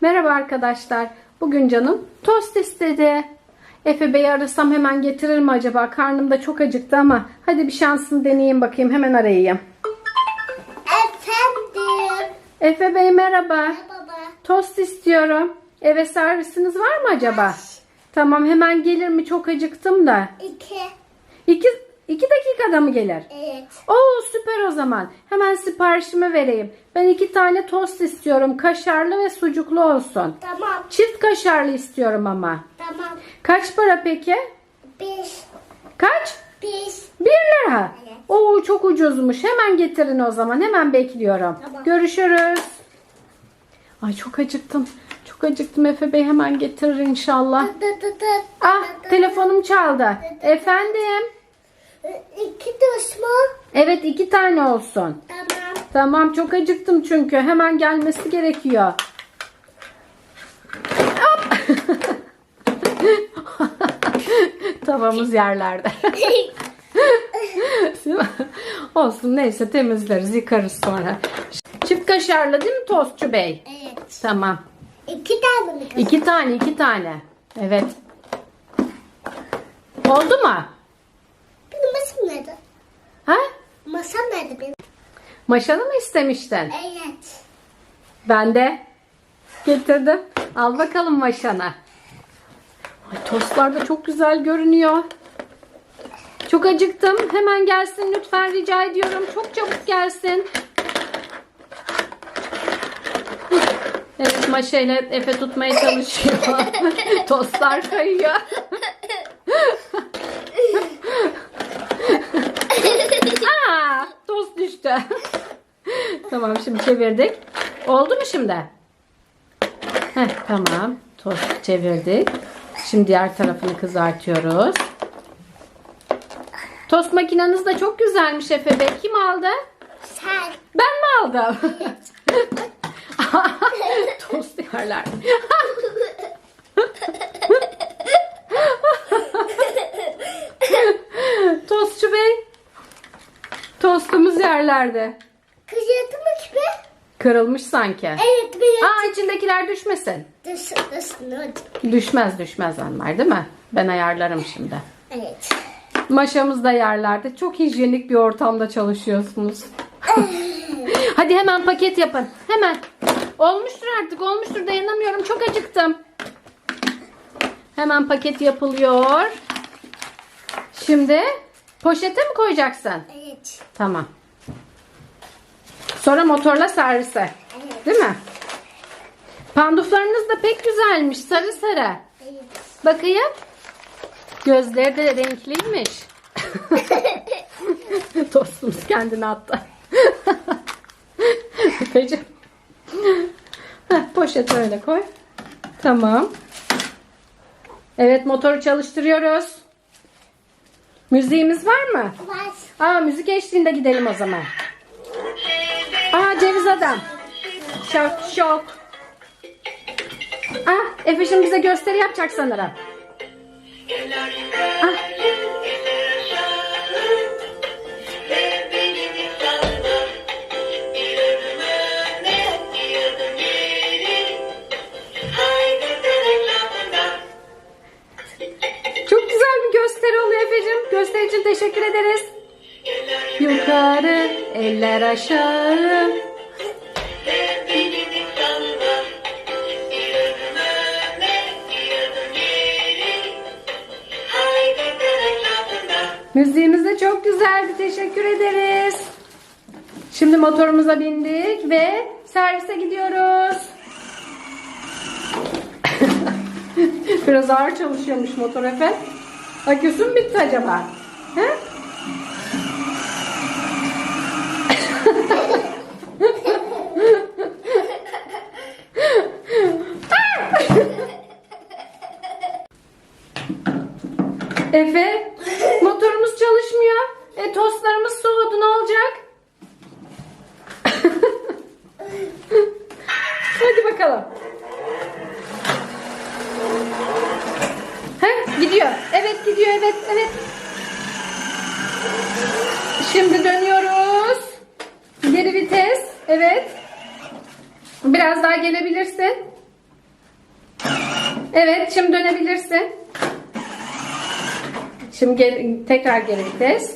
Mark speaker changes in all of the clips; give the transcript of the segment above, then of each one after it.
Speaker 1: Merhaba arkadaşlar. Bugün canım tost istedi. Efe Bey'i arasam hemen getirir mi acaba? Karnım da çok acıktı ama hadi bir şansını deneyeyim bakayım. Hemen arayayım.
Speaker 2: Efendim.
Speaker 1: Efe Bey merhaba.
Speaker 2: Baba.
Speaker 1: Tost istiyorum. Eve servisiniz var mı acaba? Tamam hemen gelir mi? Çok acıktım da.
Speaker 2: İki.
Speaker 1: İki, iki dakikada mı gelir?
Speaker 2: Evet.
Speaker 1: Oo süper o zaman. Hemen siparişimi vereyim. Ben iki tane tost istiyorum. Kaşarlı ve sucuklu olsun.
Speaker 2: Tamam.
Speaker 1: Çift kaşarlı istiyorum ama.
Speaker 2: Tamam.
Speaker 1: Kaç para peki?
Speaker 2: Beş.
Speaker 1: Kaç?
Speaker 2: Beş.
Speaker 1: Bir lira.
Speaker 2: Evet.
Speaker 1: Oo çok ucuzmuş. Hemen getirin o zaman. Hemen bekliyorum.
Speaker 2: Tamam.
Speaker 1: Görüşürüz. Ay çok acıktım. Çok acıktım Efe Bey hemen getirir inşallah.
Speaker 2: Dı dı dı.
Speaker 1: Ah telefonum çaldı. Efendim?
Speaker 2: İki dost mu?
Speaker 1: Evet iki tane olsun.
Speaker 2: Tamam.
Speaker 1: Tamam çok acıktım çünkü. Hemen gelmesi gerekiyor. Hop. Tavamız yerlerde. Olsun neyse temizleriz yıkarız sonra. Çift kaşarlı değil mi tostçu bey?
Speaker 2: evet.
Speaker 1: Tamam.
Speaker 2: İki tane mi?
Speaker 1: İki tane iki tane. Evet. Oldu mu? Maşanı mı istemiştin?
Speaker 2: Evet.
Speaker 1: Ben de getirdim. Al bakalım maşana. Ay, tostlar da çok güzel görünüyor. Çok acıktım. Hemen gelsin lütfen rica ediyorum. Çok çabuk gelsin. Evet Maşa ile Efe tutmaya çalışıyor. Tostlar kayıyor. Aa, tost düştü. Tamam şimdi çevirdik. Oldu mu şimdi? Heh, tamam. Tost çevirdik. Şimdi diğer tarafını kızartıyoruz. Tost makineniz de çok güzelmiş Efe Bey. Kim aldı?
Speaker 2: Sen.
Speaker 1: Ben mi aldım? Tost yerler. Tostçu Bey. Tostumuz yerlerde. Kırılmış sanki.
Speaker 2: Evet. Bir
Speaker 1: Aa içindekiler düşmesin.
Speaker 2: Dış, dışını.
Speaker 1: Düşmez düşmez onlar değil mi? Ben ayarlarım şimdi.
Speaker 2: Evet.
Speaker 1: Maşamız da yerlerde. Çok hijyenik bir ortamda çalışıyorsunuz. Hadi hemen paket yapın. Hemen. Olmuştur artık olmuştur dayanamıyorum. Çok acıktım. Hemen paket yapılıyor. Şimdi poşete mi koyacaksın?
Speaker 2: Evet.
Speaker 1: Tamam. Sonra motorla servise.
Speaker 2: Evet.
Speaker 1: Değil mi? Panduflarınız da pek güzelmiş. Sarı sarı.
Speaker 2: Evet.
Speaker 1: Bakayım. Gözleri de renkliymiş. Tostumuz kendini attı. Peki. Heh, poşeti öyle koy. Tamam. Evet motoru çalıştırıyoruz. Müziğimiz var mı?
Speaker 2: Var.
Speaker 1: Aa müzik eşliğinde gidelim o zaman. Ceviz adam. Şok şok. Ah Efe şimdi bize gösteri yapacak sanırım. Ah. Eller aşağı. Müziğimiz de çok güzeldi. Teşekkür ederiz. Şimdi motorumuza bindik ve servise gidiyoruz. Biraz ağır çalışıyormuş motor Efe. Aküsü mü bitti acaba? He? Efe, motorumuz çalışmıyor. E tostlarımız soğudu ne olacak? Hadi bakalım. He, gidiyor. Evet gidiyor evet evet. Şimdi dönüyoruz. Geri vites. Evet. Biraz daha gelebilirsin. Evet şimdi dönebilirsin. Şimdi geri- tekrar geri vites.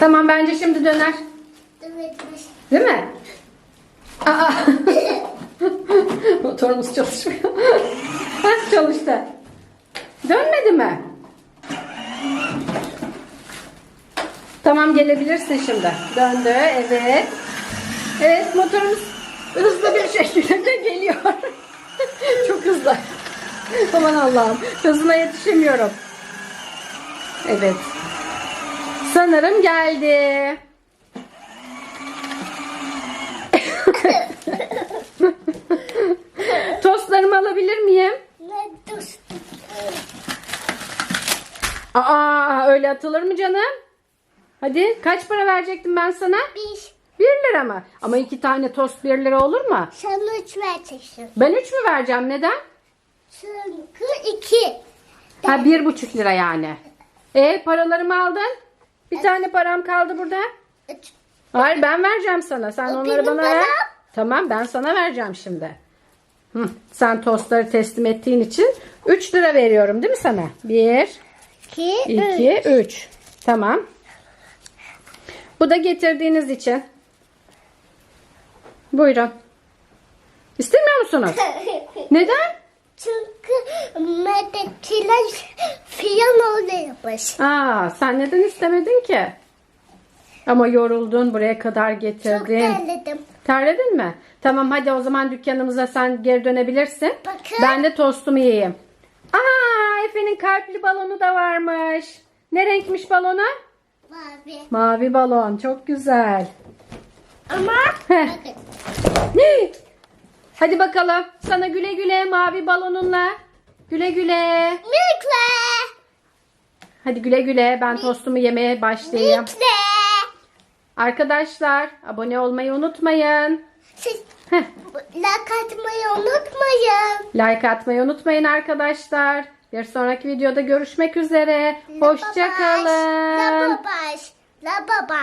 Speaker 1: Tamam bence şimdi döner.
Speaker 2: Evet.
Speaker 1: Değil mi? Aa. Motorumuz çalışmıyor. Hah çalıştı. Dönmedi mi? Tamam gelebilirsin şimdi. Döndü evet. Evet motorumuz hızlı bir şekilde geliyor. Çok hızlı. Aman Allah'ım. Hızına yetişemiyorum. Evet. Sanırım geldi. Tostlarımı alabilir miyim?
Speaker 2: Ne dostum?
Speaker 1: Aa öyle atılır mı canım? Hadi kaç para verecektim ben sana?
Speaker 2: Bir.
Speaker 1: 1 lira mı? Ama iki tane tost 1 lira olur mu?
Speaker 2: Sen üç vereceksin.
Speaker 1: Ben 3 mü vereceğim neden?
Speaker 2: Çünkü iki.
Speaker 1: Ha bir buçuk lira yani. E paralarımı aldın? Bir tane param kaldı burada. Hayır ben vereceğim sana. Sen
Speaker 2: O
Speaker 1: onları bana ver. Tamam ben sana vereceğim şimdi. Hı, sen tostları teslim ettiğin için 3 lira veriyorum değil mi sana? 1,
Speaker 2: İki. üç.
Speaker 1: 2, 3. Tamam. Bu da getirdiğiniz için. Buyurun. İstemiyor musunuz? Neden?
Speaker 2: Çünkü medetiler fiyan öyle yapmış.
Speaker 1: Aa, sen neden istemedin ki? Ama yoruldun buraya kadar
Speaker 2: Çok
Speaker 1: getirdin.
Speaker 2: terledim.
Speaker 1: Terledin mi? Tamam hadi o zaman dükkanımıza sen geri dönebilirsin.
Speaker 2: Bakın.
Speaker 1: Ben de tostumu yiyeyim. Aa Efe'nin kalpli balonu da varmış. Ne renkmiş balonu?
Speaker 2: Mavi.
Speaker 1: Mavi balon. Çok güzel.
Speaker 2: Ama
Speaker 1: Heh.
Speaker 2: bakın.
Speaker 1: Ne? Hadi bakalım. Sana güle güle mavi balonunla. Güle güle.
Speaker 2: Mükle.
Speaker 1: Hadi güle güle. Ben tostumu yemeye başlayayım.
Speaker 2: Mükle.
Speaker 1: Arkadaşlar abone olmayı unutmayın.
Speaker 2: Siz
Speaker 1: Heh.
Speaker 2: like atmayı unutmayın.
Speaker 1: Like atmayı unutmayın arkadaşlar. Bir sonraki videoda görüşmek üzere.
Speaker 2: La
Speaker 1: Hoşça
Speaker 2: babaş, La babaş. La baba.